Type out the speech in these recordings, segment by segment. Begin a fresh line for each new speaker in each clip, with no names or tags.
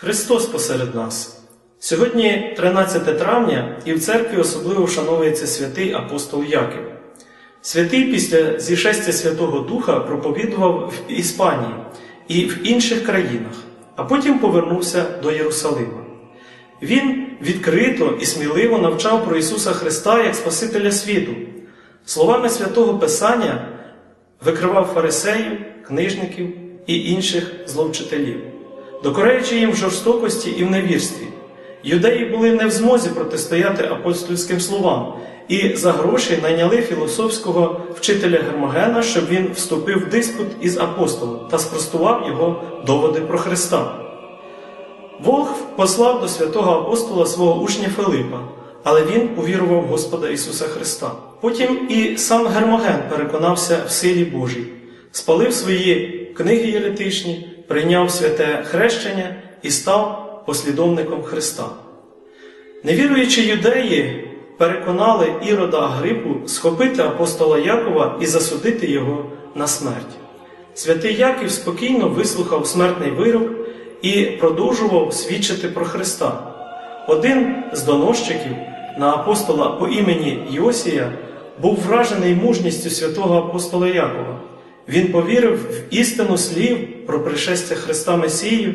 Христос посеред нас. Сьогодні 13 травня, і в церкві особливо вшановується святий апостол Яків. Святий після зішестя Святого Духа проповідував в Іспанії і в інших країнах, а потім повернувся до Єрусалима. Він відкрито і сміливо навчав про Ісуса Христа як Спасителя світу. Словами святого Писання викривав фарисеїв, книжників і інших зловчителів, докораючи їм в жорстокості і в невірстві. Юдеї були не в змозі протистояти апостольським словам і за гроші найняли філософського вчителя Гермогена, щоб він вступив в диспут із апостолом та спростував його доводи про Христа. Бог послав до святого апостола свого учня Филипа, але він увірував в Господа Ісуса Христа. Потім і сам Гермоген переконався в силі Божій, спалив свої книги єретичні, прийняв святе хрещення і став послідовником Христа. Невіруючі юдеї переконали Ірода Агрипу схопити апостола Якова і засудити його на смерть. Святий Яків спокійно вислухав смертний вирок і продовжував свідчити про Христа. Один з доносчиків на апостола по імені Йосія був вражений мужністю святого апостола Якова. Він повірив в істину слів про пришестя Христа Месію,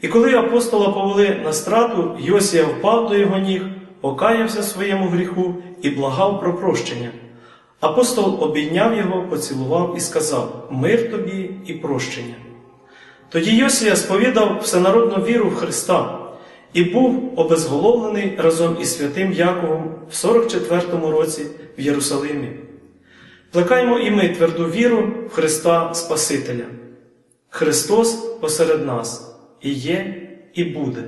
і коли апостола повели на страту, Йосія впав до його ніг, покаявся своєму гріху і благав про прощення. Апостол обійняв його, поцілував і сказав: Мир тобі і прощення. Тоді Йосія сповідав всенародну віру в Христа і був обезголовлений разом із святим Яковом в 44-му році в Єрусалимі. Плекаймо і ми тверду віру в Христа Спасителя. Христос посеред нас і є, і буде.